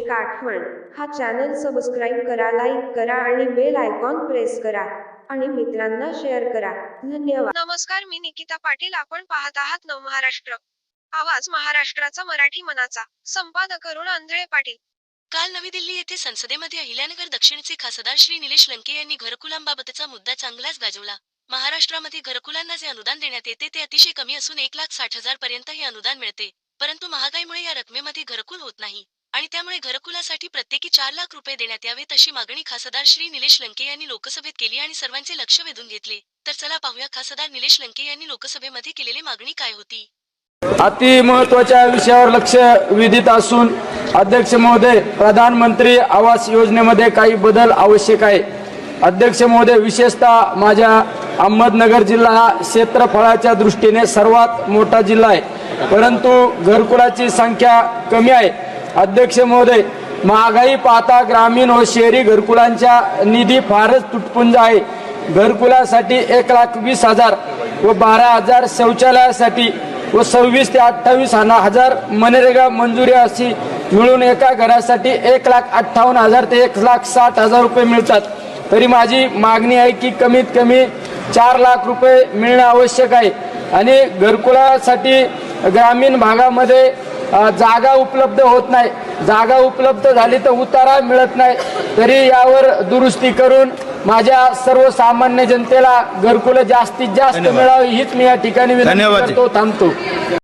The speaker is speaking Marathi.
आठवण. हा चॅनल सबस्क्राईब करा लाईक करा आणि बेल आयकॉन प्रेस करा. आणि मित्रांना शेअर करा. धन्यवाद. नमस्कार मी निकिता पाटील. आपण पाहत आहात नव महाराष्ट्र. आवाज महाराष्ट्राचा मराठी मनाचा. संपादक अरुण आंधळे पाटील. काल नवी दिल्ली येथे संसदेमध्ये अहिल्यानगर दक्षिणचे खासदार श्री निलेश लंके यांनी घरकुलांबाबतचा मुद्दा चांगलाच गाजवला. महाराष्ट्रामध्ये घरकुलांना जे अनुदान देण्यात येते ते अतिशय कमी असून एक लाख साठ हजार पर्यंत हे अनुदान मिळते. परंतु महागाईमुळे या रकमेमध्ये घरकुल होत नाही. आणि त्यामुळे घरकुलासाठी प्रत्येकी चार लाख रुपये देण्यात यावेत अशी मागणी खासदार श्री निलेश लंके यांनी लोकसभेत केली आणि सर्वांचे लक्ष वेधून घेतले. तर चला पाहूया खासदार निलेश लंके यांनी लोकसभेमध्ये केलेली मागणी काय होती. अति महत्त्वाच्या विषयावर लक्ष वेधित असून अध्यक्ष महोदय प्रधानमंत्री आवास योजनेमध्ये काही बदल आवश्यक आहे. अध्यक्ष महोदय विशेषतः माझ्या अहमदनगर जिल्हा हा क्षेत्रफळाच्या दृष्टीने सर्वात मोठा जिल्हा आहे. परंतु घरकुलाची संख्या कमी आहे. अध्यक्ष महोदय महागाई पाहता ग्रामीण व शहरी घरकुलांच्या निधी फारच तुटपुंज आहे. घरकुलासाठी एक लाख वीस हजार व बारा हजार शौचालयासाठी व सव्वीस ते अठ्ठावीस हजार मनरेगा मंजुरी अशी मिळून एका घरासाठी एक लाख अठ्ठावन्न हजार ते एक लाख साठ हजार रुपये मिळतात. तरी माझी मागणी आहे की कमीत कमी चार लाख रुपये मिळणं आवश्यक आहे. आणि घरकुलासाठी ग्रामीण भागामध्ये जागा उपलब्ध होत नाही जागा उपलब्ध झाली तर उतारा मिळत नाही तरी यावर दुरुस्ती करून माझ्या सर्वसामान्य जनतेला घरकुलं जास्तीत जास्त. मिळावी हीच मी या ठिकाणी विनंती. करतो थांबतो